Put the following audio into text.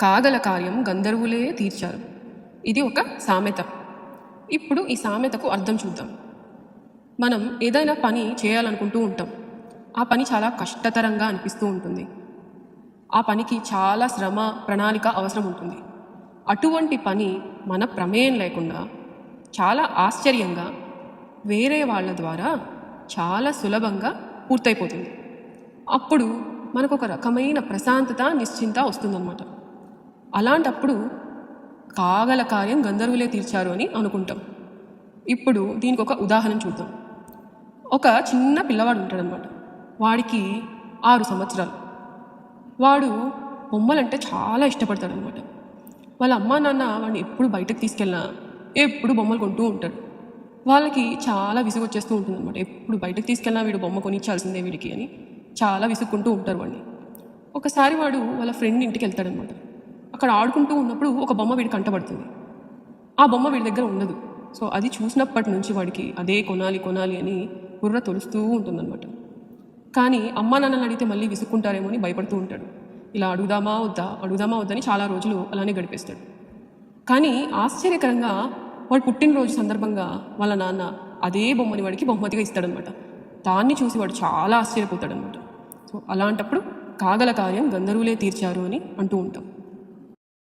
కాగల కార్యం గంధర్వులే తీర్చారు. ఇది ఒక సామెత. ఇప్పుడు ఈ సామెతకు అర్థం చూద్దాం. మనం ఏదైనా పని చేయాలనుకుంటూ ఉంటాం. ఆ పని చాలా కష్టతరంగా అనిపిస్తూ ఉంటుంది. ఆ పనికి చాలా శ్రమ ప్రణాళిక అవసరం ఉంటుంది. అటువంటి పని మన ప్రమేయం లేకుండా చాలా ఆశ్చర్యంగా వేరే వాళ్ళ ద్వారా చాలా సులభంగా పూర్తయిపోతుంది. అప్పుడు మనకు ఒక రకమైన ప్రశాంతత నిశ్చింత వస్తుందన్నమాట. అలాంటప్పుడు కాగల కార్యం గంధర్వులే తీర్చారు అని అనుకుంటాం. ఇప్పుడు దీనికి ఒక ఉదాహరణ చూద్దాం. ఒక చిన్న పిల్లవాడు ఉంటాడనమాట వాడికి ఆరు సంవత్సరాలు. వాడు బొమ్మలంటే చాలా ఇష్టపడతాడనమాట వాళ్ళ అమ్మా నాన్న వాడిని ఎప్పుడు బయటకు తీసుకెళ్ళినా ఎప్పుడు బొమ్మలు కొంటూ ఉంటాడు. వాళ్ళకి చాలా విసుగు వచ్చేస్తూ ఉంటుందన్నమాట. ఎప్పుడు బయటకు తీసుకెళ్ళినా వీడు బొమ్మ కొనిచ్చాల్సిందే వీడికి అని చాలా విసుక్కుంటూ ఉంటారు వాడిని. ఒకసారి వాడు వాళ్ళ ఫ్రెండ్ ఇంటికి వెళ్తాడనమాట అక్కడ ఆడుకుంటూ ఉన్నప్పుడు ఒక బొమ్మ వీడి కంటపడుతుంది ఆ బొమ్మ వీడి దగ్గర ఉండదు. సో అది చూసినప్పటి నుంచి వాడికి అదే కొనాలి కొనాలి అని బుర్ర తొలుస్తూ ఉంటుందన్నమాట. కానీ అమ్మా నాన్నలు అడిగితే మళ్ళీ విసుక్కుంటారేమో అని భయపడుతూ ఉంటాడు. ఇలా అడుగుదామా వద్దా? అడుగుదామా వద్దని చాలా రోజులు అలానే గడిపేస్తాడు. కానీ ఆశ్చర్యకరంగా వాడు పుట్టినరోజు సందర్భంగా వాళ్ళ నాన్న అదే బొమ్మని వాడికి బహుమతిగా ఇస్తాడనమాట దాన్ని చూసి వాడు చాలా ఆశ్చర్యపోతాడనమాట సో అలాంటప్పుడు కాగల కార్యం గంధర్వులే తీర్చారు అని అంటూ ఉంటాం.